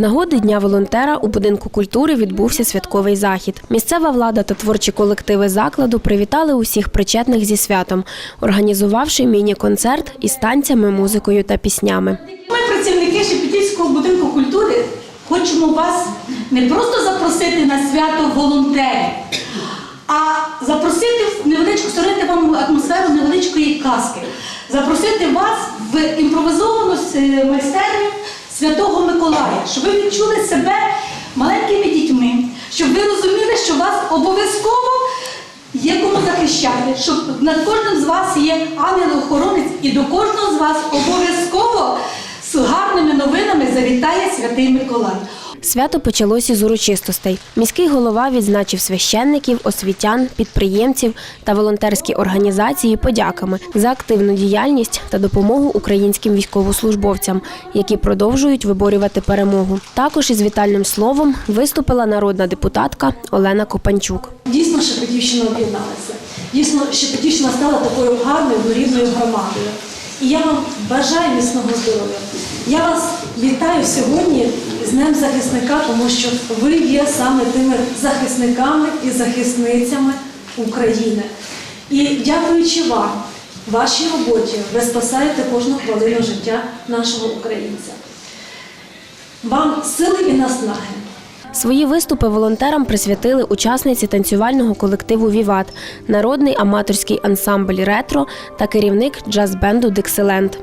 нагоди Дня волонтера у будинку культури відбувся святковий захід. Місцева влада та творчі колективи закладу привітали усіх причетних зі святом, організувавши міні-концерт із танцями, музикою та піснями. Ми, працівники Шепетівського будинку культури, хочемо вас не просто запросити на свято волонтерів, а запросити невеличку, створити вам атмосферу невеличкої казки, запросити вас в імпровізовану майстерню Святого Миколая, щоб ви відчули себе маленькими дітьми, щоб ви розуміли, що вас обов'язково є кому захищати, щоб над кожним з вас є ангел-охоронець, і до кожного з вас обов'язково з гарними новинами завітає святий Миколай. Свято почалося з урочистостей. Міський голова відзначив священників, освітян, підприємців та волонтерські організації подяками за активну діяльність та допомогу українським військовослужбовцям, які продовжують виборювати перемогу. Також із вітальним словом виступила народна депутатка Олена Копанчук. Дійсно, Шепетівщина об'єдналася. Дійсно, Шепетівщина стала такою гарною, однорідною громадою. І я вам бажаю міцного здоров'я. Я вас вітаю сьогодні з Днем захисника, тому що ви є саме тими захисниками і захисницями України. І дякуючи вам, вашій роботі, ви спасаєте кожну хвилину життя нашого українця. Вам сили і наснаги. Свої виступи волонтерам присвятили учасниці танцювального колективу Віват, народний аматорський ансамбль ретро та керівник джаз-бенду Дикселент.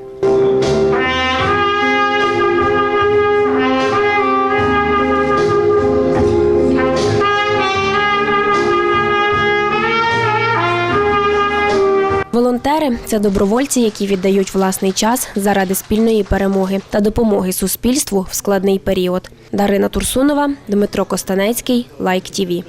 Волонтери це добровольці, які віддають власний час заради спільної перемоги та допомоги суспільству в складний період. Дарина Турсунова, Дмитро Костанецький, Лайк ТІВІ.